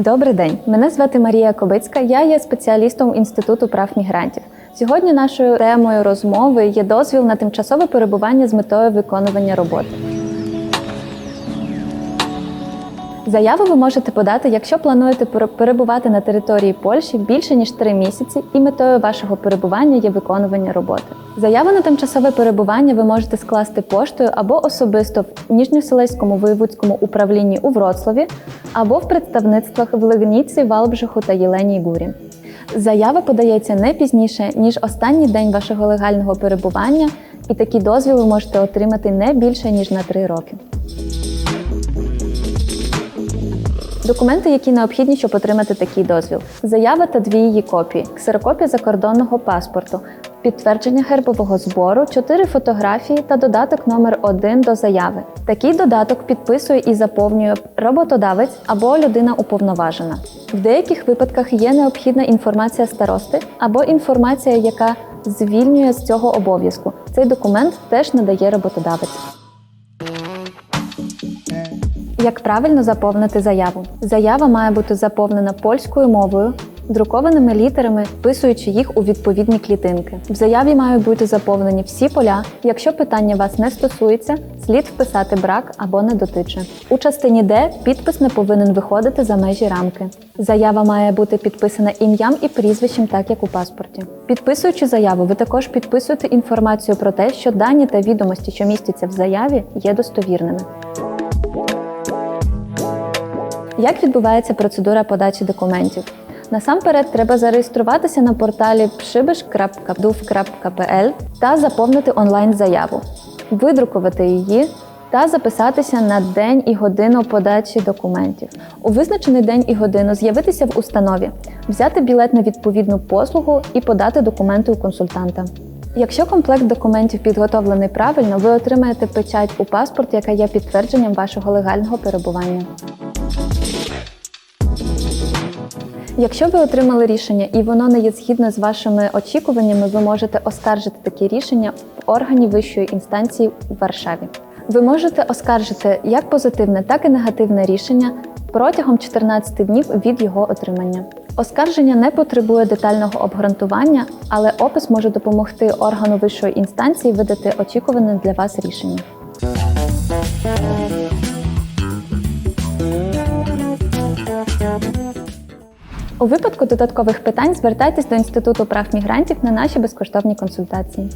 Добрий день, мене звати Марія Кобицька. Я є спеціалістом Інституту прав мігрантів. Сьогодні нашою темою розмови є дозвіл на тимчасове перебування з метою виконування роботи. Заяву ви можете подати, якщо плануєте перебувати на території Польщі більше ніж 3 місяці, і метою вашого перебування є виконування роботи. Заяву на тимчасове перебування ви можете скласти поштою або особисто в Ніжньоселеському воєвудському управлінні у Вроцлаві, або в представництвах в Лигніці, Валбжиху та Єленій Гурі. Заява подається не пізніше, ніж останній день вашого легального перебування, і такий дозвіл ви можете отримати не більше ніж на 3 роки. Документи, які необхідні, щоб отримати такий дозвіл: заява та дві її копії, ксерокопія закордонного паспорту, підтвердження гербового збору, чотири фотографії та додаток номер 1 до заяви. Такий додаток підписує і заповнює роботодавець або людина уповноважена. В деяких випадках є необхідна інформація старости або інформація, яка звільнює з цього обов'язку. Цей документ теж надає роботодавець. Як правильно заповнити заяву? Заява має бути заповнена польською мовою, друкованими літерами, вписуючи їх у відповідні клітинки. В заяві мають бути заповнені всі поля. Якщо питання вас не стосується, слід вписати брак або не дотиче. У частині Д підпис не повинен виходити за межі рамки. Заява має бути підписана ім'ям і прізвищем, так як у паспорті. Підписуючи заяву, ви також підписуєте інформацію про те, що дані та відомості, що містяться в заяві, є достовірними. Як відбувається процедура подачі документів? Насамперед треба зареєструватися на порталі pszybysz.duv.pl та заповнити онлайн-заяву, видрукувати її та записатися на день і годину подачі документів. У визначений день і годину з'явитися в установі, взяти білет на відповідну послугу і подати документи у консультанта. Якщо комплект документів підготовлений правильно, ви отримаєте печать у паспорт, яка є підтвердженням вашого легального перебування. Якщо ви отримали рішення і воно не є згідне з вашими очікуваннями, ви можете оскаржити таке рішення в органі вищої інстанції у Варшаві. Ви можете оскаржити як позитивне, так і негативне рішення протягом 14 днів від його отримання. Оскарження не потребує детального обґрунтування, але опис може допомогти органу вищої інстанції видати очікуване для вас рішення. У випадку додаткових питань звертайтесь до Інституту прав мігрантів на наші безкоштовні консультації.